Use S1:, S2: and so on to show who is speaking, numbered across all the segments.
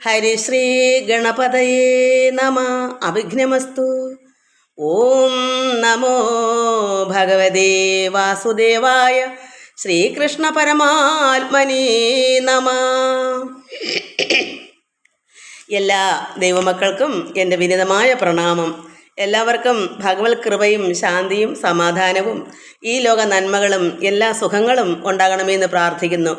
S1: ഹരിശ്രീ ഗണപതയേ നമ അവിഘ്നമസ്തു ഓം നമോ ഭഗവതേ വാസുദേവായ ശ്രീകൃഷ്ണ പരമാത്മനേ നമ എല്ലാ ദൈവമക്കൾക്കും എന്റെ വിനിതമായ പ്രണാമം. എല്ലാവർക്കും ഭഗവത് കൃപയും ശാന്തിയും സമാധാനവും ഈ ലോക നന്മകളും എല്ലാ സുഖങ്ങളും ഉണ്ടാകണമെന്ന് പ്രാർത്ഥിക്കുന്നു.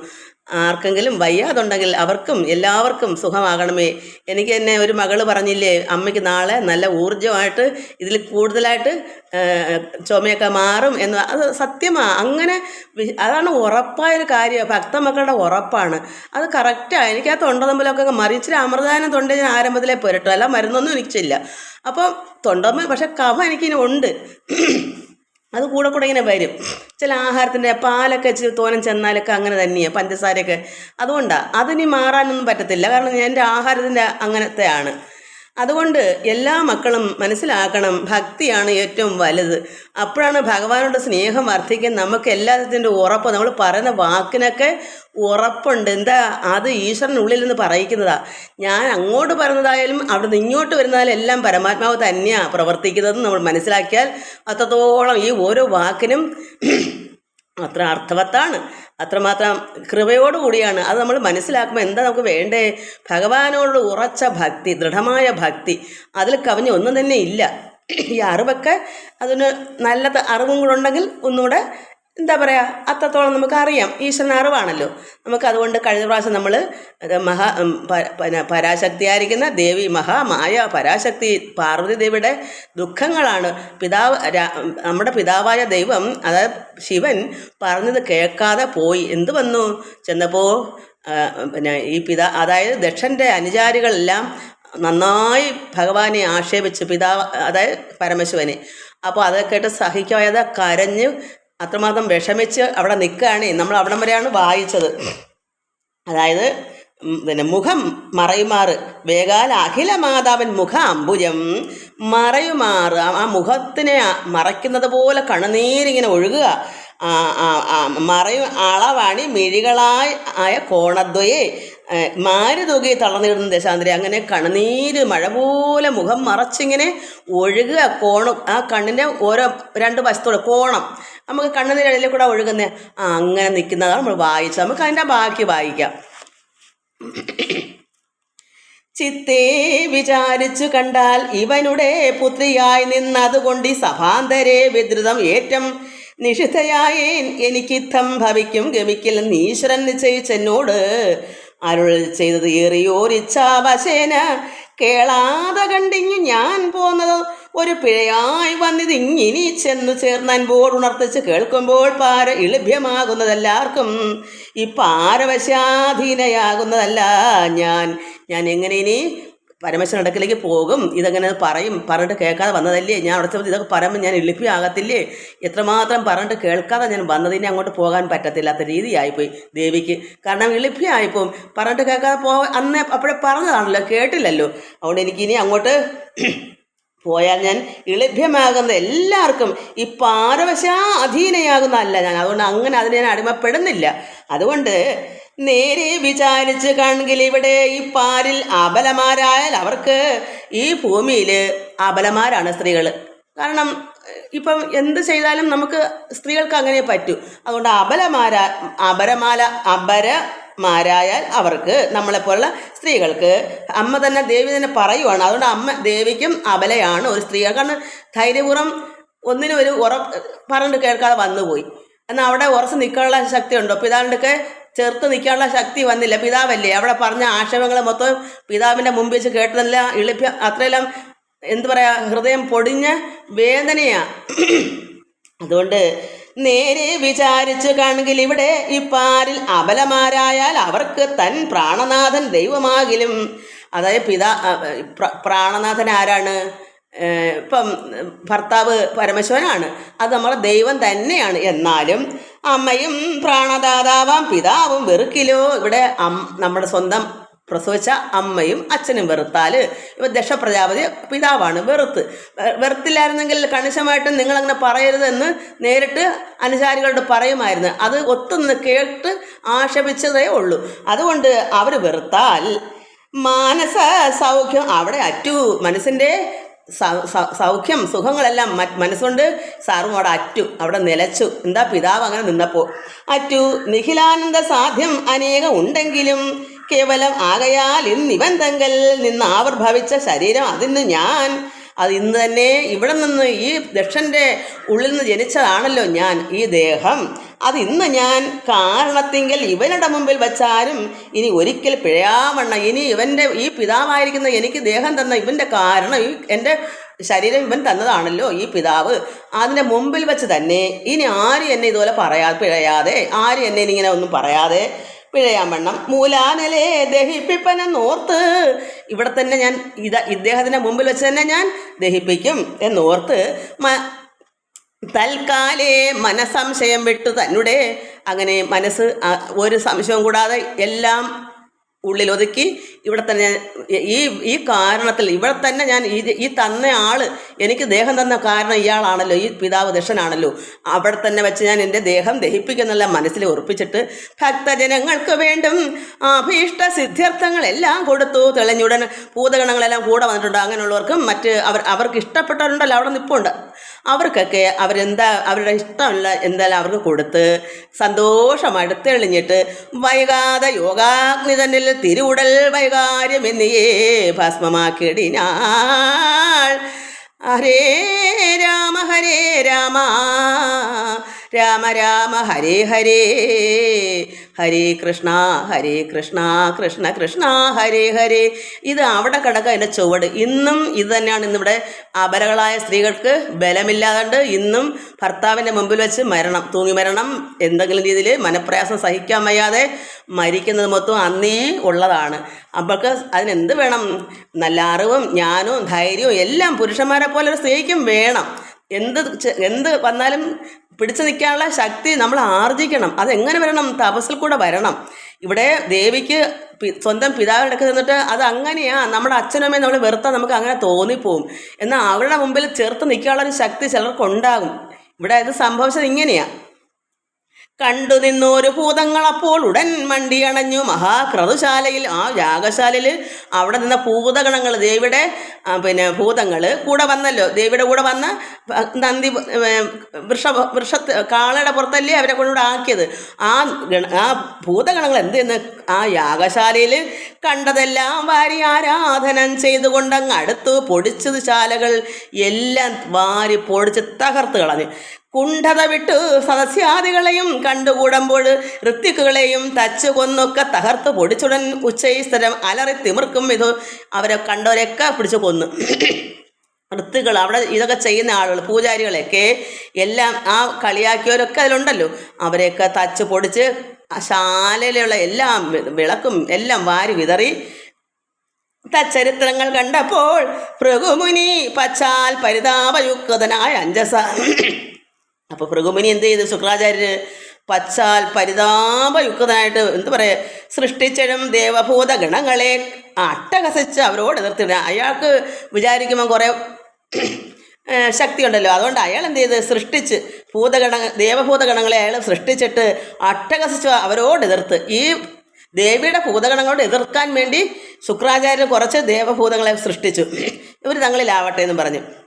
S1: ആർക്കെങ്കിലും വയ്യാതുണ്ടെങ്കിൽ അവർക്കും എല്ലാവർക്കും സുഖമാകണമേ. എനിക്ക് തന്നെ ഒരു മകൾ പറഞ്ഞില്ലേ അമ്മയ്ക്ക് നാളെ നല്ല ഊർജമായിട്ട് ഇതിൽ കൂടുതലായിട്ട് ചുമയൊക്കെ മാറും എന്ന്. അത് സത്യമാണ് അങ്ങനെ അതാണ് അതാണ് ഉറപ്പായൊരു കാര്യം. ഭക്തമക്കളുടെ ഉറപ്പാണ്. അത് കറക്റ്റാണ് എനിക്ക് ആ തൊണ്ടതമ്പലൊക്കെ മറിച്ചിരി അമൃതാനം തൊണ്ട ഞാൻ ആരംഭത്തിലേ പുരട്ടും. അല്ല മരുന്നൊന്നും എനിക്കില്ല. അപ്പം തൊണ്ടതമ്പൽ പക്ഷെ കവ എനിക്കിനി ഉണ്ട്. അത് കൂടെ കൂടെ ഇങ്ങനെ വരും. ചില ആഹാരത്തിന്റെ പാലൊക്കെ ഇച്ചിരി തോനം ചെന്നാലൊക്കെ അങ്ങനെ തന്നെയാണ് പഞ്ചസാരയൊക്കെ. അതുകൊണ്ടാണ് അതിനി മാറാനൊന്നും പറ്റത്തില്ല. കാരണം എന്റെ ആഹാരത്തിന്റെ അങ്ങനത്തെയാണ്. അതുകൊണ്ട് എല്ലാ മക്കളും മനസ്സിലാക്കണം ഭക്തിയാണ് ഏറ്റവും വലുത്. അപ്പോഴാണ് ഭഗവാനോട് സ്നേഹം വർദ്ധിക്കാൻ നമുക്ക് എല്ലാത്തിന്റെ ഉറപ്പ് നമ്മൾ പറയുന്ന വാക്കിനൊക്കെ ഉറപ്പുണ്ട്. എന്താ? അത് ഈശ്വരനുള്ളിൽ നിന്ന് പറയിക്കുന്നതാ. ഞാൻ അങ്ങോട്ട് പറയുന്നതായാലും നിന്ന് ഇങ്ങോട്ട് വരുന്നതായാലും എല്ലാം പരമാത്മാവ് തന്നെയാണ് പ്രവർത്തിക്കുന്നതെന്ന് നമ്മൾ മനസ്സിലാക്കിയാൽ അത്രത്തോളം ഈ ഓരോ വാക്കിനും അത്ര അർത്ഥവത്താണ്. അത്രമാത്രം കൃപയോടുകൂടിയാണ്. അത് നമ്മൾ മനസ്സിലാക്കുമ്പോൾ എന്താ നമുക്ക് വേണ്ടേ? ഭഗവാനോട് ഉറച്ച ഭക്തി ദൃഢമായ ഭക്തി അതിൽ കവിഞ്ഞ് ഒന്നും തന്നെ ഇല്ല. ഈ അറിവൊക്കെ അതിന് നല്ല അറിവും കൂടെ ഉണ്ടെങ്കിൽ ഒന്നുകൂടെ എന്താ പറയുക അത്രത്തോളം നമുക്ക് അറിയാം. ഈശ്വരൻ അറിവാണല്ലോ. നമുക്ക് അതുകൊണ്ട് കഴിഞ്ഞ പ്രാവശ്യം നമ്മൾ മഹാ പിന്നെ പരാശക്തിയായിരിക്കുന്ന ദേവി മഹാമായ പരാശക്തി പാർവതി ദേവിയുടെ ദുഃഖങ്ങളാണ്. പിതാവ് നമ്മുടെ പിതാവായ ദൈവം അതായത് ശിവൻ പറഞ്ഞത് കേൾക്കാതെ പോയി. എന്ത് വന്നു? ചെന്നപ്പോൾ പിന്നെ ഈ പിതാ അതായത് ദക്ഷന്റെ അനുചാരികളെല്ലാം നന്നായി ഭഗവാനെ ആക്ഷേപിച്ച് പിതാവ് അതായത് പരമശിവനെ. അപ്പോൾ അതൊക്കെ കേട്ട് സഹിക്കാതെ കരഞ്ഞ് അത്രമാത്രം വിഷമിച്ച് അവിടെ നിൽക്കുകയാണ്. നമ്മൾ അവിടം വരെയാണ് വായിച്ചത്. അതായത് പിന്നെ മുഖം മറയുമാറ്. വേഗാൽ അഖില മാതാവൻ മുഖ അമ്പുജം മറയുമാറ്. ആ- മുഖത്തിനെ മറയ്ക്കുന്നത് പോലെ കണ്ണുനീരിങ്ങനെ ഒഴുകുക. മറയും അളവാണി മിഴികളായി ആയ കോണദ്വയെ മാരി തൂകി തളർന്നിടുന്ന ദശാന്തരി. അങ്ങനെ കണ്ണുനീര് മഴ പോലെ മുഖം മറച്ചിങ്ങനെ ഒഴുകുക. കോണം ആ കണ്ണിന്റെ ഓരോ രണ്ട് വശത്തോടെ കോണം. നമുക്ക് കണ്ണുനീരടിയിൽ കൂടെ ഒഴുകുന്നത് ആ അങ്ങനെ നിൽക്കുന്നതാണ് നമ്മൾ വായിച്ചത്. നമുക്ക് അതിന്റെ ബാക്കി വായിക്കാം. ചിത്തേ വിചാരിച്ചു കണ്ടാൽ ഇവനുടെ പുത്രിയായി നിന്നതുകൊണ്ട് ഈ സഭാന്തരെ വിദ്രുതം ഏറ്റം നിഷിദ്ധയായേൻ. എനിക്കിത്തം ഭവിക്കും ഗമിക്കൽ നീശ്വരൻ നിശ്ചയിച്ചെന്നോട് അരുൾ ചെയ്തത് ഏറിയോരിച്ചാവശേന കേളാതെ കണ്ടിങ്ങു ഞാൻ പോന്നത് ഒരു പിഴയായി വന്നിത് ഇങ്ങിനി ചെന്നു ചേർന്നാൻ ബോർഡുണർത്തിച്ച് കേൾക്കുമ്പോൾ പാര ഇളഭ്യമാകുന്നതെല്ലാവർക്കും. ഈ പാരവശാധീനയാകുന്നതല്ല ഞാൻ. ഞാൻ എങ്ങനെ ഇനി പരമേശ്വരൻ അടുക്കലേക്ക് പോകും? ഇതങ്ങനെ പറയും? പറഞ്ഞിട്ട് കേൾക്കാതെ വന്നതല്ലേ? ഞാൻ അവിടെ ഇതൊക്കെ പറയുമ്പോൾ ഞാൻ എളുപ്പമാകത്തില്ലേ എത്രമാത്രം പറഞ്ഞിട്ട് കേൾക്കാതെ ഞാൻ വന്നതിനെ അങ്ങോട്ട് പോകാൻ പറ്റത്തില്ലാത്ത രീതിയായിപ്പോയി ദേവിക്ക്. കാരണം ഇളിപ്പിയായിപ്പോവും പറഞ്ഞിട്ട് കേൾക്കാതെ പോ അന്ന് അപ്പോഴേ പറഞ്ഞതാണല്ലോ കേട്ടില്ലല്ലോ. അതുകൊണ്ട് എനിക്കിനി അങ്ങോട്ട് പോയാൽ ഞാൻ ഇളഭ്യമാകുന്ന എല്ലാവർക്കും ഈ പാരവശാ അധീനയാകുന്ന അല്ല ഞാൻ. അതുകൊണ്ട് അങ്ങനെ അതിന് ഞാൻ അടിമപ്പെടുന്നില്ല. അതുകൊണ്ട് നേരെ വിചാരിച്ച് കാണെങ്കിൽ ഇവിടെ ഈ പാരിൽ അബലമാരായാൽ അവർക്ക് ഈ ഭൂമിയിൽ അബലമാരാണ് സ്ത്രീകൾ. കാരണം ഇപ്പം എന്ത് ചെയ്താലും നമുക്ക് സ്ത്രീകൾക്ക് അങ്ങനെ പറ്റൂ. അതുകൊണ്ട് അബലമാരാ അപരമാല അപരമാരായാൽ അവർക്ക് നമ്മളെപ്പോലുള്ള സ്ത്രീകൾക്ക് അമ്മ തന്നെ ദേവി തന്നെ പറയുവാണ്. അതുകൊണ്ട് അമ്മ ദേവിക്കും അബലയാണ് ഒരു സ്ത്രീ. കാരണം ധൈര്യപൂർവം ഒന്നിനും ഒരു ഉറ പറഞ്ഞിട്ട് കേൾക്കാതെ വന്നുപോയി. എന്നാൽ അവിടെ ഉറച്ച് നിൽക്കാനുള്ള ശക്തി ഉണ്ടോ പിതാവിന്റെയൊക്കെ ചെറുത്ത് നിൽക്കാനുള്ള ശക്തി വന്നില്ല. പിതാവല്ലേ? അവിടെ പറഞ്ഞ ആക്ഷേപങ്ങൾ മൊത്തം പിതാവിന്റെ മുമ്പിൽ വെച്ച് കേട്ടതല്ല. ഇളിപ്യ അത്രയെല്ലാം എന്ത് പറയുക ഹൃദയം പൊടിഞ്ഞ വേദനയാണ് അതുകൊണ്ട് നേരെ വിചാരിച്ചു കാണുകിൽ ഇവിടെ ഇപ്പാരിൽ പാരിൽ അബലമാരായാൽ അവർക്ക് തൻ പ്രാണനാഥൻ ദൈവമാകിലും. അതായത് പിതാ പ്രാണനാഥൻ ആരാണ്? ഇപ്പം ഭർത്താവ് പരമശിവനാണ് അത് നമ്മുടെ ദൈവം തന്നെയാണ്. എന്നാലും അമ്മയും പ്രാണദാതാവാം പിതാവും വെറുക്കിലോ? ഇവിടെ നമ്മുടെ സ്വന്തം പ്രസവിച്ച അമ്മയും അച്ഛനും വെറുത്താൽ ഇവ ദക്ഷപ്രജാപതി പിതാവാണ് വെറുത്ത്. വെറുത്തില്ലായിരുന്നെങ്കിൽ കണിശമായിട്ടും നിങ്ങളങ്ങനെ പറയരുതെന്ന് നേരിട്ട് അനുചാരികളോട് പറയുമായിരുന്നു. അത് ഒത്തുനിന്ന് കേട്ട് ആക്ഷേപിച്ചതേ ഉള്ളൂ. അതുകൊണ്ട് അവർ വെറുത്താൽ മാനസ സൗഖ്യം അവിടെ അറ്റു. മനസ്സിന്റെ സൗഖ്യം സുഖങ്ങളെല്ലാം മനസ്സുകൊണ്ട് സാറും അവിടെ അറ്റു. അവിടെ നിലച്ചു. എന്താ പിതാവ് അങ്ങനെ നിന്നപ്പോൾ അറ്റു നിഖിലാനന്ദ സാധ്യം അനേകം ഉണ്ടെങ്കിലും കേവലം ആകയാൽ ഇന്നിവൻ തങ്കൽ നിന്ന് ആവിർഭവിച്ച ശരീരം അതിന് ഞാൻ. അത് ഇന്ന് തന്നെ ഇവിടെ നിന്ന് ഈ ദക്ഷന്റെ ഉള്ളിൽ നിന്ന് ജനിച്ചതാണല്ലോ ഞാൻ ഈ ദേഹം. അത് ഇന്ന് ഞാൻ കാരണത്തിങ്കിൽ ഇവനുടെ മുമ്പിൽ വച്ചാലും ഇനി ഒരിക്കൽ പിഴയാവണ്ണ. ഇനി ഇവന്റെ ഈ പിതാവായിരിക്കുന്ന എനിക്ക് ദേഹം തന്ന ഇവന്റെ കാരണം ഈ എന്റെ ശരീരം ഇവൻ തന്നതാണല്ലോ ഈ പിതാവ്. അതിന്റെ മുമ്പിൽ വെച്ച് തന്നെ ഇനി ആരും എന്നെ ഇതുപോലെ പറയാ പിഴയാതെ? ആരും എന്നെ ഇനി ഇങ്ങനെ ഒന്നും പറയാതെ? പിഴയാൻ വണ്ണം മൂലാനലെ ദഹിപ്പിപ്പനെന്നോർത്ത് ഇവിടെ തന്നെ ഞാൻ ഇത് ഇദ്ദേഹത്തിന്റെ മുമ്പിൽ വെച്ച് തന്നെ ഞാൻ ദഹിപ്പിക്കും എന്നോർത്ത്. മ തൽക്കാലേ മനസംശയം വിട്ടു തന്നെ അങ്ങനെ മനസ്സ് ഒരു സംശയവും കൂടാതെ എല്ലാം ഉള്ളിലൊതുക്കി ഇവിടെ തന്നെ ഈ ഈ കാരണത്തിൽ ഇവിടെ തന്നെ ഞാൻ ഈ ഈ തന്ന ആൾ എനിക്ക് ദേഹം തന്ന കാരണം ഇയാളാണല്ലോ ഈ പിതാവ് ദക്ഷനാണല്ലോ. അവിടെ തന്നെ വെച്ച് ഞാൻ എന്റെ ദേഹം ദഹിപ്പിക്കുന്നുള്ള മനസ്സിൽ ഉറപ്പിച്ചിട്ട് ഭക്തജനങ്ങൾക്ക് വേണ്ടും അഭീഷ്ട സിദ്ധ്യർത്ഥങ്ങളെല്ലാം കൊടുത്തു. തെളിഞ്ഞുടൻ ഭൂതഗണങ്ങളെല്ലാം കൂടെ വന്നിട്ടുണ്ട്. അങ്ങനെയുള്ളവർക്കും മറ്റ് അവർ അവർക്ക് ഇഷ്ടപ്പെട്ടവരുണ്ടല്ലോ അവിടെ നിൽപ്പുണ്ട് അവർക്കൊക്കെ അവരെന്താ അവരുടെ ഇഷ്ടമുള്ള എന്തായാലും അവർക്ക് കൊടുത്ത് സന്തോഷമായിട്ട് തെളിഞ്ഞിട്ട് വൈകാതെ യോഗാഗ്നി തന്നിൽ തിരുവുടൽ വൈകാര്യം എന്നിയേ ഭസ്മമാക്കിടിനാൾ ഹരേ രാമ ഹരേ രാമ. രാമ രാമ ഹരേ ഹരേ. ഹരേ കൃഷ്ണ ഹരേ കൃഷ്ണ കൃഷ്ണ കൃഷ്ണ ഹരേ ഹരേ. ഇത് അവിടെ കിടക്കുക എന്റെ ചുവട്. ഇന്നും ഇത് തന്നെയാണ് ഇന്നിവിടെ അപരകളായ സ്ത്രീകൾക്ക് ബലമില്ലാതുകൊണ്ട് ഇന്നും ഭർത്താവിന്റെ മുമ്പിൽ വെച്ച് മരണം തൂങ്ങി മരണം എന്തെങ്കിലും രീതിയിൽ മനപ്രയാസം സഹിക്കാൻ വയ്യാതെ മരിക്കുന്നത് മൊത്തം അന്നേ ഉള്ളതാണ്. അപ്പോൾക്ക് അതിനെന്ത് വേണം? നല്ല അറിവും ജ്ഞാനവും ധൈര്യവും എല്ലാം പുരുഷന്മാരെ പോലെ ഒരു സ്ത്രീക്കും വേണം. എന്ത് എന്ത് വന്നാലും പിടിച്ചു നിൽക്കാനുള്ള ശക്തി നമ്മൾ ആർജിക്കണം. അതെങ്ങനെ വരണം? തപസ്സിൽ കൂടെ വരണം. ഇവിടെ ദേവിക്ക് സ്വന്തം പിതാവിനടക്ക് നിന്നിട്ട് അത് അങ്ങനെയാ നമ്മുടെ അച്ഛനമ്മയെ നമ്മൾ വെറുത്താൽ നമുക്ക് അങ്ങനെ തോന്നിപ്പോവും. എന്നാൽ അവരുടെ മുമ്പിൽ ചേർത്ത് നിൽക്കാനുള്ള ഒരു ശക്തി ചിലർക്കുണ്ടാകും. ഇവിടെ ഇത് സംഭവിച്ചത് ഇങ്ങനെയാണ് കണ്ടു നിന്നൊരു ഭൂതങ്ങൾ അപ്പോൾ ഉടൻ മണ്ടിയണഞ്ഞു മഹാക്രതുശാലയിൽ ആ യാഗശാലയിൽ അവിടെ നിന്ന ഭൂതഗണങ്ങൾ ദേവിയുടെ പിന്നെ ഭൂതങ്ങൾ കൂടെ വന്നല്ലോ. ദേവിയുടെ കൂടെ വന്ന് നന്ദി വൃഷ വൃഷ കാളയുടെ പുറത്തല്ലേ അവരെ കൊണ്ടുകൂടെ ആക്കിയത്. ആ ഗണ ആ ഭൂതഗണങ്ങൾ എന്ത് ആ യാഗശാലയിൽ കണ്ടതെല്ലാം വാരി ആരാധനം ചെയ്തുകൊണ്ടങ്ങ് അടുത്ത് പൊടിച്ചത് ശാലകൾ എല്ലാം വാരി പൊടിച്ച് തകർത്ത് കളഞ്ഞു. കുണ്ഠത വിട്ടു സദസ്യാദികളെയും കണ്ടുകൂടുമ്പോൾ ഋത്വിക്കുകളെയും തച്ചു കൊന്നൊക്കെ തകർത്ത് പൊടിച്ചുടൻ ഉച്ചൈസ്തരം അലറി തിമിർക്കും ഇത് അവരെ കണ്ടവരെയൊക്കെ പിടിച്ചു കൊന്നു. ഋത്തുകൾ അവിടെ ഇതൊക്കെ ചെയ്യുന്ന ആളുകൾ പൂജാരികളെയൊക്കെ എല്ലാം ആ കളിയാക്കിയവരൊക്കെ അതിലുണ്ടല്ലോ. അവരെയൊക്കെ തച്ച് പൊടിച്ച് ശാലയിലുള്ള എല്ലാം വിളക്കും എല്ലാം വാരി വിതറി. തച്ചരിത്രങ്ങൾ കണ്ടപ്പോൾ ഭൃഗുമുനി പച്ചാൽ പരിതാപയുക്തനായ അഞ്ജസ അപ്പോൾ ഭൃഗുമുനി എന്ത് ചെയ്തു? ശുക്രാചാര്യര് പച്ചാൽ പരിതാപയുക്തനായിട്ട് എന്ത് പറയാ? സൃഷ്ടിച്ചഴും ദേവഭൂത ഗണങ്ങളെ അട്ടഹസിച്ച് അവരോട് എതിർത്തിട അയാൾക്ക് വിചാരിക്കുമ്പോൾ കുറേ ശക്തി ശക്തിയുണ്ടല്ലോ. അതുകൊണ്ട് അയാൾ എന്ത് ചെയ്ത്? സൃഷ്ടിച്ച് ഭൂതഗണ ദേവഭൂതഗണങ്ങളെ അയാൾ സൃഷ്ടിച്ചിട്ട് അട്ടഹസിച്ച് അവരോട് എതിർത്ത്. ഈ ദേവിയുടെ ഭൂതഗണങ്ങളോട് എതിർക്കാൻ വേണ്ടി ശുക്രാചാര്യർ കുറച്ച് ദേവഭൂതങ്ങളെ സൃഷ്ടിച്ചു. ഇവർ തങ്ങളിലാവട്ടെ എന്ന് പറഞ്ഞു.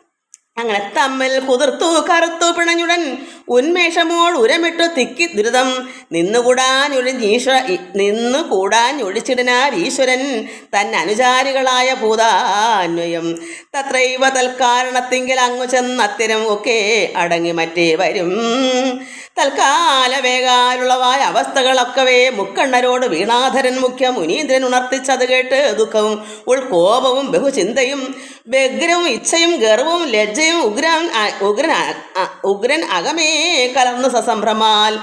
S1: അങ്ങനെ തമ്മിൽ കുതിർത്തു കറുത്തു പിണഞ്ഞുടൻ ഉന്മേഷമോൾ ഉരമിട്ടു തിക്കി ദുരിതം. നിന്നുകൂടാഞ്ഞൊഴിഞ്ഞീശ്വ നിന്നു കൂടാഞ്ഞൊഴിച്ചിടനാർ ഈശ്വരൻ തൻ അനുചാരികളായ ഭൂതാന്വയം. തത്രൈവ തൽക്കാരണത്തിങ്കിൽ അങ്ങു ചെന്നത്തിരം ഒക്കെ അടങ്ങി മറ്റേ വരും തൽക്കാല വേഗാലുള്ളവായ അവസ്ഥകളൊക്കവേ മുക്കണ്ണരോട് വീണാധരൻ മുഖ്യ മുനീന്ദ്രൻ ഉണർത്തിച്ചത് കേട്ട് ദുഃഖവും ഉൾകോപവും ബഹുചിന്തയും വ്യഗ്രവും ഇച്ഛയും ഗർവവും ലജ്ജയും ഉഗ്രൻ ഉഗ്രൻ ഉഗ്രൻ അകമേ കലർന്ന് സസംഭ്രമാൽ.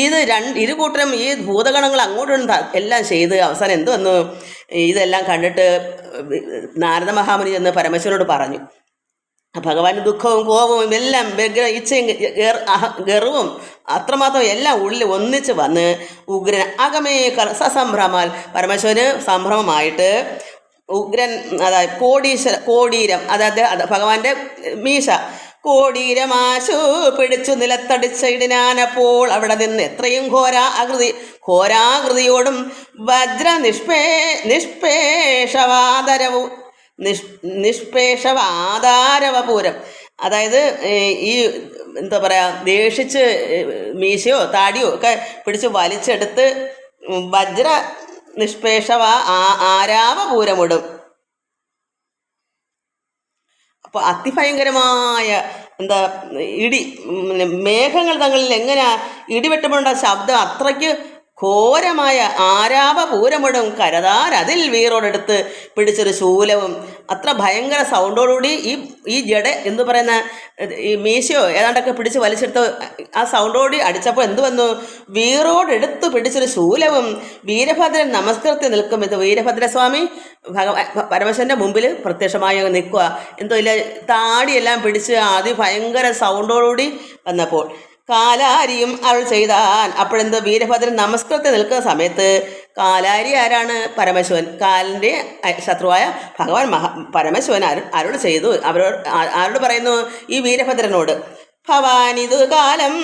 S1: ഇത് രണ്ട് ഇരു കൂട്ടരും ഈ ഭൂതഗണങ്ങൾ അങ്ങോട്ടും എല്ലാം ചെയ്ത് അവസാനം എന്തുവന്നു? ഇതെല്ലാം കണ്ടിട്ട് നാരദ മഹാമുനി ചെന്ന് പരമേശ്വരനോട് പറഞ്ഞു. ഭഗവാന് ദുഃഖവും കോപവും എല്ലാം ഇച്ഛയും ഗർവും അത്രമാത്രം എല്ലാം ഉള്ളിൽ ഒന്നിച്ച് വന്ന് ഉഗ്രൻ അകമേ സസംഭ്രമാൽ പരമേശ്വരന് സംഭ്രമമായിട്ട് ഉഗ്രൻ അതായത് കോടീശ്വര കോടീരം അതായത് ഭഗവാന്റെ മീശ കോടീരമാശു പിടിച്ചു നിലത്തടിച്ച ഇടിനാനപ്പോൾ അവിടെ നിന്ന് എത്രയും ഘോരാ ആകൃതി ഘോരാകൃതിയോടും വജ്ര നിഷ്പേ നിഷ്പേഷവാദരവും നിഷ് നിഷ്പേഷവാധാരവപൂരം അതായത് ഈ എന്താ പറയുക ദേഷിച്ച് മീശയോ താടിയോ ഒക്കെ പിടിച്ച് വലിച്ചെടുത്ത് വജ്ര നിഷ്പേഷവ ആ ആരാവപൂരമിടും. അപ്പോൾ അതിഭയങ്കരമായ എന്താ ഇടി മേഘങ്ങൾ തങ്ങളിൽ എങ്ങനെ ഇടിവെട്ടുമ്പോണ്ട ശബ്ദം അത്രയ്ക്ക് ഘോരമായ ആരാപപൂരമിടും കരതാർ അതിൽ വീറോടെടുത്ത് പിടിച്ചൊരു ശൂലവും. അത്ര ഭയങ്കര സൗണ്ടോടുകൂടി ഈ ഈ ജഡ എന്ന് പറയുന്ന ഈ മീശയോ ഏതാണ്ടൊക്കെ പിടിച്ച് വലിച്ചെടുത്ത് ആ സൗണ്ടോടി അടിച്ചപ്പോൾ എന്തു വന്നു? വീറോടെടുത്ത് പിടിച്ചൊരു ശൂലവും. വീരഭദ്രൻ നമസ്കൃത്തി നിൽക്കും. ഇത് വീരഭദ്രസ്വാമി ഭഗവാൻ പരമശ്വരന്റെ മുമ്പിൽ പ്രത്യക്ഷമായി നിൽക്കുക. എന്തോ ഇല്ല താടിയെല്ലാം പിടിച്ച് ഭയങ്കര സൗണ്ടോടുകൂടി വന്നപ്പോൾ. കാലാരിയും അവൾ ചെയ്താൻ അപ്പോഴെന്ത്? വീരഭദ്രൻ നമസ്കൃതി നിൽക്കുന്ന സമയത്ത് കാലാരി ആരാണ്? പരമശിവൻ. കാലിന്റെ ശത്രുവായ ഭഗവാൻ മഹ പരമശിവൻ അരു അരുൾ ചെയ്തു. അവരോട് ആരോട് പറയുന്നു? ഈ വീരഭദ്രനോട്. ഭവാനിതു കാലം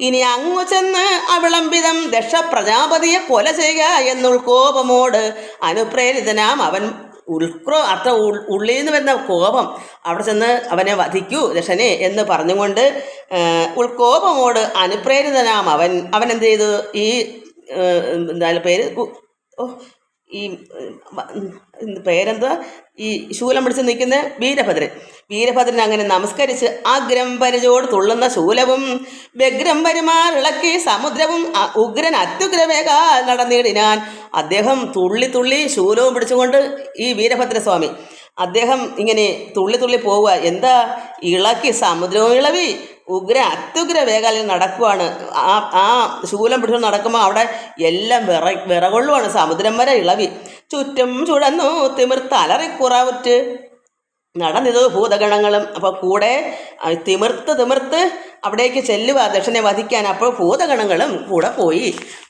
S1: ഇനി അങ്ങു ചെന്ന് അവിളംബിതം ദക്ഷ പ്രജാപതിയെ കൊല ചെയ്യുക എന്നുൾ കോപമോട് അനുപ്രേരിതനാം അവൻ ഉൾക്രോ അത്ര ഉള്ളിൽ നിന്ന് വരുന്ന കോപം അവിടെ ചെന്ന് അവനെ വധിക്കൂ ദക്ഷനെ എന്ന് പറഞ്ഞുകൊണ്ട് ഉൾക്കോപമോട് അനുപ്രേരിതനാം അവൻ. അവൻ എന്ത് ചെയ്തു? ഈ എന്താ പേര് ഈ പേരെന്താ ഈ ശൂലം പിടിച്ച് നിൽക്കുന്ന വീരഭദ്രൻ. വീരഭദ്രൻ അങ്ങനെ നമസ്കരിച്ച് അഗ്രം പരിചോട് തുള്ളുന്ന ശൂലവും വ്യഗ്രം വരുമാറിളക്കി സമുദ്രവും ഉഗ്രൻ അത്യുഗ്രവേഗ നടന്നിടിനാൻ. അദ്ദേഹം തുള്ളി തുള്ളി ശൂലവും പിടിച്ചുകൊണ്ട് ഈ വീരഭദ്രസ്വാമി. അദ്ദേഹം ഇങ്ങനെ തുള്ളി തുള്ളി പോവുക. എന്താ? ഇളക്കി സമുദ്രവും ഇളവി. ഉഗ്ര അത്യുഗ്ര വേഗാലിൽ നടക്കുവാണ്. ആ ആ ശൂലം പിടിച്ചു നടക്കുമ്പോൾ അവിടെ എല്ലാം വിറ വിറകൊള്ളുവാണ്. സമുദ്രം വരെ ഇളവി. ചുറ്റും ചുഴന്നു തിമിർത്തലറിക്കുറവുറ്റ് നടന്നിത് ഭൂതഗണങ്ങളും. അപ്പോൾ കൂടെ തിമിർത്ത് തിമിർത്ത് അവിടേക്ക് ചെല്ലുക ദക്ഷനെ വധിക്കാൻ അപ്പോൾ ഭൂതഗണങ്ങളും കൂടെ പോയി.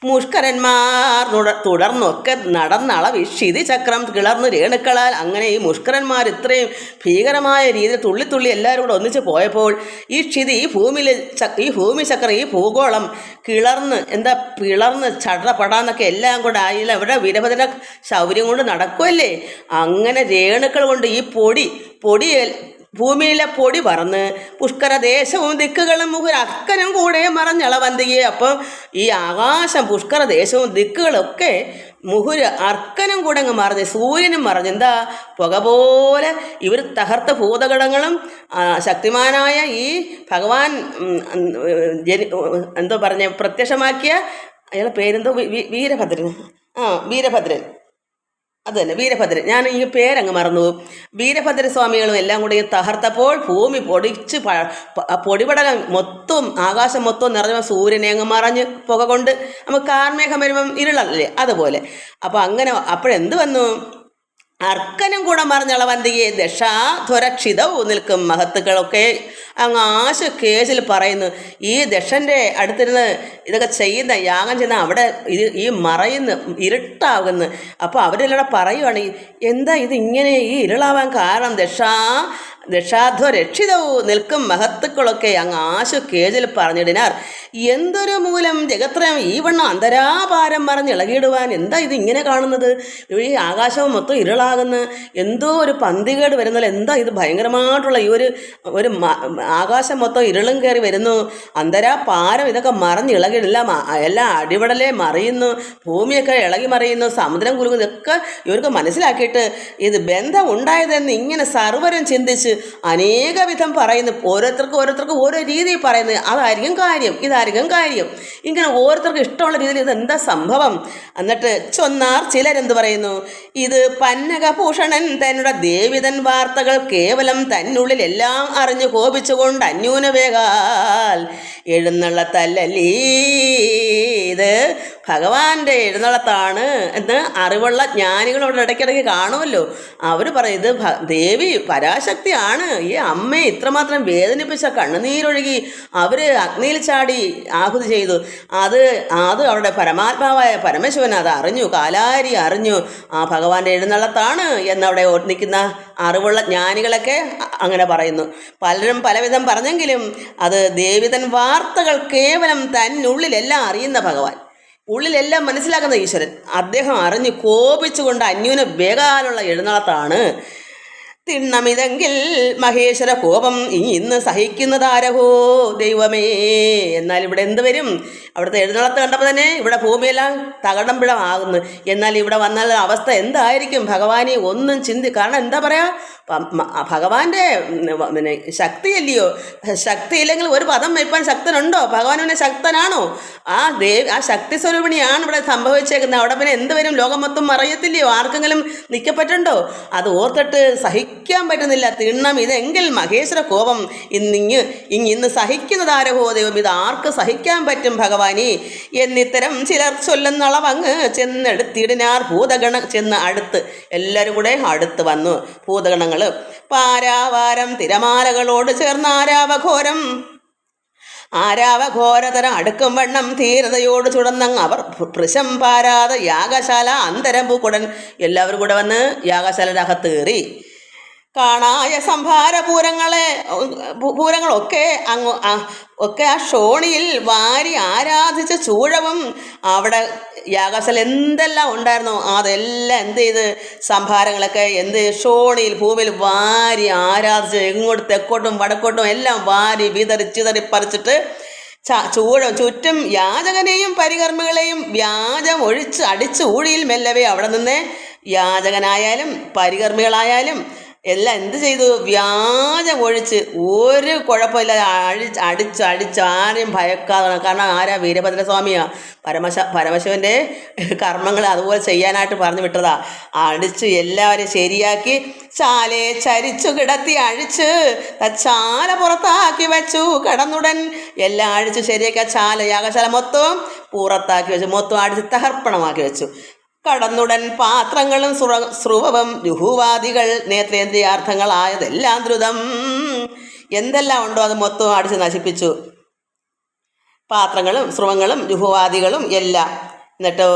S1: മുഷ്കരന്മാർ തുടർന്നൊക്കെ നടന്നളവി ചക്രം കിളർന്ന് രേണുക്കളാൽ അങ്ങനെ ഈ മുഷ്കരന്മാർ ഇത്രയും ഭീകരമായ രീതിയിൽ തുള്ളിത്തുള്ളി തുള്ളി എല്ലാവരും കൂടെ ഒന്നിച്ച് പോയപ്പോൾ ഈ ക്ഷിതി ഈ ഭൂമിയിൽ ഈ ഭൂമി ചക്രം ഈ ഭൂഗോളം കിളർന്ന് എന്താ പിളർന്ന് ചടപടാന്നൊക്കെ എല്ലാം കൂടെ ആയില്ല. ഇവിടെ വീരഭദ്ര ശൗര്യം കൊണ്ട് നടക്കുമല്ലേ അങ്ങനെ രേണുക്കൾ കൊണ്ട് ഈ പൊടി പൊടി ഭൂമിയിലെ പൊടി പറന്ന് പുഷ്കരദേശവും ദിക്കുകളും മുഹുരക്കനും കൂടെ മറഞ്ഞളവന്തിയെ. അപ്പം ഈ ആകാശം പുഷ്കരദേശവും ദിക്കുകളൊക്കെ മുഹുര് അർക്കനും കൂടെ അങ്ങ് മറിഞ്ഞ് സൂര്യനും മറിഞ്ഞ്. എന്താ? പുക പോലെ ഇവർ തകർത്ത ഭൂതഘടങ്ങളും ശക്തിമാനായ ഈ ഭഗവാൻ ജനി എന്തോ പറഞ്ഞ പ്രത്യക്ഷമാക്കിയ അയാളെ പേരെന്തോ? വീരഭദ്രൻ. ആ വീരഭദ്രൻ. അത് തന്നെ വീരഭദ്രൻ. ഞാൻ ഈ പേരങ്ങ് മറന്നു വീരഭദ്ര വീരഭദ്രസ്വാമികളും എല്ലാം കൂടി തകർത്തപ്പോൾ ഭൂമി പൊടിച്ച് പൊടിപടലം മൊത്തം ആകാശം മൊത്തം നിറഞ്ഞ സൂര്യനെ അങ്ങ് മറഞ്ഞ് പുക കൊണ്ട് നമുക്ക് കാർമേഘം വരുമ്പം ഇരുളല്ലേ അതുപോലെ. അപ്പോൾ അങ്ങനെ അപ്പോഴെന്ത് വന്നു? അർക്കനും കൂടെ മറിഞ്ഞളവന്തിയെ ദശാധ്വരക്ഷിതവും നിൽക്കും മഹത്തുക്കളൊക്കെ. അങ്ങ് ആശ കേസിൽ പറയുന്നു ഈ ദക്ഷന്റെ അടുത്തിരുന്ന് ഇതൊക്കെ ചെയ്യുന്ന യാഗം ചെയ്യുന്ന അവിടെ ഇത് ഈ മറയുന്നു ഇരുട്ടാകുന്നു. അപ്പോൾ അവരെല്ലാം പറയുവാണ് എന്താ ഇത് ഇങ്ങനെ ഈ ഇരുളാവാൻ കാരണം ദശാ ദശാധ്വരക്ഷിതവും നിൽക്കും മഹത്തുക്കളൊക്കെ അങ്ങ് ആശു കേജിൽ പറഞ്ഞിടിനാർ. എന്തൊരു മൂലം ജഗത്രയം ഈ വണ്ണം അന്തരാപാരം പറഞ്ഞ് ഇളകിയിടുവാൻ എന്താ ഇത് ഇങ്ങനെ കാണുന്നത്? ഈ ആകാശവും മൊത്തം ഇരുളാകുന്ന. എന്തോ ഒരു പന്തികേട് വരുന്നില്ല? എന്താ ഇത് ഭയങ്കരമായിട്ടുള്ള ഈ ഒരു ഒരു ആകാശം മൊത്തം ഇരുളും കയറി വരുന്നു. അന്തരാപാരം ഇതൊക്കെ മറിഞ്ഞ് ഇളകിയിടില്ല മ- എല്ലാം അടിപടലെ മറിയുന്നു. ഭൂമിയൊക്കെ ഇളകി മറിയുന്നു. സമുദ്രം കുലുങ്ങുന്നു. ഇതൊക്കെ ഇവർക്ക് മനസ്സിലാക്കിയിട്ട് ഇത് ബന്ധം ഉണ്ടായതെന്ന് ഇങ്ങനെ സർവരും ചിന്തിച്ച് അനേകവിധം പറയുന്നു. ഓരോരുത്തർക്കും ഓരോരുത്തർക്കും ഓരോ രീതിയിൽ പറയുന്നത് അതായിരിക്കും കാര്യം ഇതായിരിക്കും കാര്യം. ഇങ്ങനെ ഓരോരുത്തർക്കും ഇഷ്ടമുള്ള രീതിയിൽ ഇതെന്താ സംഭവം? എന്നിട്ട് ചൊന്നാർ ചിലരെന്ത് പറയുന്നു? ഇത് പന്നകഭൂഷണൻ തന്നുടെ ദേവിതൻ വാർത്തകൾ കേവലം തന്നുള്ളിൽ എല്ലാം അറിഞ്ഞു കോപിച്ചുകൊണ്ട് അന്യൂനവേകാൽ എഴുന്നള്ളത്തല്ലീ ഇത് ഭഗവാന്റെ എഴുന്നള്ളത്താണ് എന്ന് അറിവുള്ള ജ്ഞാനികളോട് ഇടയ്ക്കിടയ്ക്ക് കാണുമല്ലോ. അവർ പറയുന്നത് ദേവി പരാശക്തിയാണ്. എന്തിനാണ് ഈ അമ്മയെ ഇത്രമാത്രം വേദനിപ്പിച്ച കണ്ണുനീരൊഴുകി അവർ അഗ്നിയിൽ ചാടി ആഹുതി ചെയ്തു. അത് അത് അവരുടെ പരമാത്മാവായ പരമശിവൻ അത് അറിഞ്ഞു കാലാരി അറിഞ്ഞു. ആ ഭഗവാന്റെ എഴുന്നള്ളത്താണ് എന്നവിടെ നിൽക്കുന്ന അറിവുള്ള ജ്ഞാനികളൊക്കെ അങ്ങനെ പറയുന്നു. പലരും പലവിധം പറഞ്ഞെങ്കിലും അത് ദേവിതൻ വാർത്തകൾ കേവലം തന്നുള്ളിലെല്ലാം അറിയുന്ന ഭഗവാൻ. ഉള്ളിലെല്ലാം മനസ്സിലാക്കുന്ന ഈശ്വരൻ. അദ്ദേഹം അറിഞ്ഞ് കോപിച്ചുകൊണ്ട് അന്യൂന വേഗാലുള്ള എഴുന്നള്ളത്താണ്. തിണ്ണമിതെങ്കിൽ മഹേശ്വര കോപം ഇനി ഇന്ന് സഹിക്കുന്നതാരഹോ ദൈവമേ? എന്നാൽ ഇവിടെ എന്ത് വരും? അവിടുത്തെ എഴുന്നള്ളത്ത് കണ്ടപ്പോൾ തന്നെ ഇവിടെ ഭൂമിയെല്ലാം തകടം പിഴമാകുന്നു എന്നാൽ ഇവിടെ വന്നാൽ അവസ്ഥ എന്തായിരിക്കും? ഭഗവാനെ ഒന്നും ചിന്തി കാരണം എന്താ പറയാ? ഭഗവാന്റെ പിന്നെ ശക്തിയല്ലയോ? ശക്തി ഇല്ലെങ്കിൽ ഒരു പദം വയ്പ്പാൻ ശക്തനുണ്ടോ? ഭഗവാൻ പിന്നെ ശക്തനാണോ? ആ ദേവ് ആ ശക്തി സ്വരൂപിണിയാണ് ഇവിടെ സംഭവിച്ചേക്കുന്നത്. അവിടെ പിന്നെ എന്ത് വരും? ലോകം മൊത്തം മറയത്തില്ലയോ? ആർക്കെങ്കിലും നിൽക്കപ്പെട്ടുണ്ടോ? അത് ഓർത്തിട്ട് സഹിക്കാൻ പറ്റുന്നില്ല. തിണ്ണം ഇതെങ്കിൽ മഹേശ്വര കോപം ഇന്നിങ് ഇന്ന് സഹിക്കുന്നതാരഹോ ദൈവം ഇത് ആർക്ക് സഹിക്കാൻ പറ്റും ഭഗവാനി? എന്നിത്തരം ചിലർ ചൊല്ലുന്നളവങ്ങ് ചെന്നെടുത്തിടിനാർ. ഭൂതഗണ ചെന്ന് അടുത്ത് എല്ലാവരും കൂടെ അടുത്ത് വന്നു. ഭൂതഗണങ്ങൾ പാരാവാരം തിരമാലകളോട് ചേർന്ന ആരാവഘോരം. ആരാവഘോരതര അടുക്കും വണ്ണം ധീരതയോട് ചുടന്നങ് അവർ പൃശം പാരാതെ യാഗശാല അന്തരം പൂക്കുടൻ എല്ലാവരും കൂടെ വന്ന് യാഗശാലയുടെ അകത്ത് കയറി. കാണായ സംഭാര പൂരങ്ങളെ പൂരങ്ങളൊക്കെ അങ്ങ് ഒക്കെ ആ ഷോണിയിൽ വാരി ആരാധിച്ച ചൂഴവും അവിടെ യാഗസൽ എന്തെല്ലാം ഉണ്ടായിരുന്നോ അതെല്ലാം എന്ത് ചെയ്ത് സംഭാരങ്ങളൊക്കെ എന്ത് ഷോണിയിൽ ഭൂമിയിൽ വാരി ആരാധിച്ച് എങ്ങോട്ട് തെക്കോട്ടും വടക്കോട്ടും എല്ലാം വാരി വിതറി ചിതറി പറിച്ചിട്ട് ച ചൂടും ചുറ്റും യാചകനെയും പരികർമ്മികളെയും വ്യാജം ഒഴിച്ച് അടിച്ച് ഊഴിയിൽ മെല്ലവേ അവിടെ നിന്ന് യാചകനായാലും പരികർമ്മികളായാലും എല്ലാം എന്ത് ചെയ്തു? വ്യാജം ഒഴിച്ച് ഒരു കുഴപ്പമില്ലാതെ അഴിച്ച് അടിച്ച് അടിച്ച് ആരെയും ഭയക്കാതെ കാരണം ആരാ വീരഭദ്രസ്വാമിയാ? പരമശ പരമശിവന്റെ കർമ്മങ്ങൾ അതുപോലെ ചെയ്യാനായിട്ട് പറഞ്ഞു വിട്ടതാ. അടിച്ച് എല്ലാവരെയും ശരിയാക്കി ചാലെ ചരിച്ചു കിടത്തി അഴിച്ച് ചാല പുറത്താക്കി വെച്ചു. കിടന്നുടൻ എല്ലാം അഴിച്ച് ശരിയാക്കി ആ ചാല യാഗശാല മൊത്തം പുറത്താക്കി വെച്ചു. മൊത്തം അടിച്ച് തഹർപ്പണമാക്കി വെച്ചു. കടന്നുടൻ പാത്രങ്ങളും സ്രുവവും രുഹുവാദികൾ നേത്രേന്ദ്രിയാർത്ഥങ്ങളായതെല്ലാം ദ്രുതം. എന്തെല്ലാം ഉണ്ടോ അത് മൊത്തം അടിച്ച് നശിപ്പിച്ചു. പാത്രങ്ങളും സ്രുവങ്ങളും രുഹുവാദികളും എല്ലാം. എന്നിട്ടോ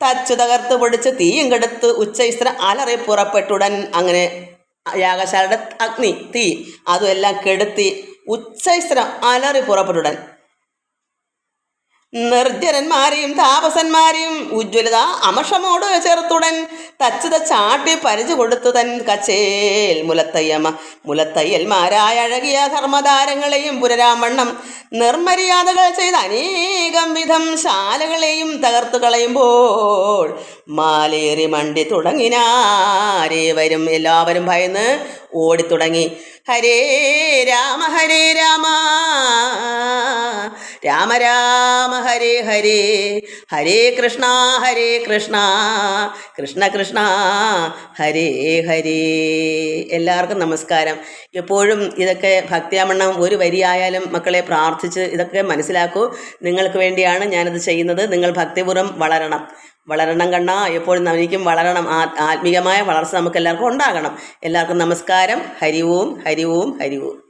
S1: തച്ചു തകർത്ത് പൊടിച്ച് തീയും കെടുത്ത് ഉച്ചയിസ്ത്ര അലറി പുറപ്പെട്ടുടൻ അങ്ങനെ യാഗശാലയുടെ അഗ്നി തീ അതും എല്ലാം കെടുത്തി ഉച്ചയിസ്ത്രം അലറി പുറപ്പെട്ടുടൻ. നിർജരന്മാരെയും താപസന്മാരെയും ഉജ്ജ്വലത അമഷമോട് ചേർത്തുടൻ തച്ചത ചാട്ടി പരിചു കൊടുത്തു തൻ കച്ചേൽ മുലത്തയ്യമ്മ മുലത്തയ്യൽമാരായ അഴകിയ ധർമ്മതാരങ്ങളെയും പുനരാമണ്ണം നിർമര്യാദകൾ ചെയ്ത് അനേകം വിധം ശാലകളെയും തകർത്തു കളയുമ്പോൾ മാലേറി മണ്ടി തുടങ്ങിനാരേ വരും എല്ലാവരും ഭയന്ന് ഓടിത്തുടങ്ങി. ഹരേ രാമ ഹരേ രാമ. രാമ രാമ. ഹരേ ഹരേ. ഹരേ കൃഷ്ണ ഹരേ കൃഷ്ണ. കൃഷ്ണ കൃഷ്ണ ഹരേ ഹരേ. എല്ലാവർക്കും നമസ്കാരം. എപ്പോഴും ഇതൊക്കെ ഭക്തിയാമണ്ണം ഒരു വരിയായാലും മക്കളെ പ്രാർത്ഥിച്ച് ഇതൊക്കെ മനസ്സിലാക്കൂ. നിങ്ങൾക്ക് വേണ്ടിയാണ് ഞാനിത് ചെയ്യുന്നത്. നിങ്ങൾ ഭക്തിപൂർവം വളരണം. വളരണം കണ്ണ. എപ്പോഴും എനിക്കും വളരണം. ആത്മീകമായ വളർച്ച നമുക്ക് എല്ലാവർക്കും ഉണ്ടാകണം. എല്ലാവർക്കും നമസ്കാരം. ഹരിവും ഹരിവും ഹരിവും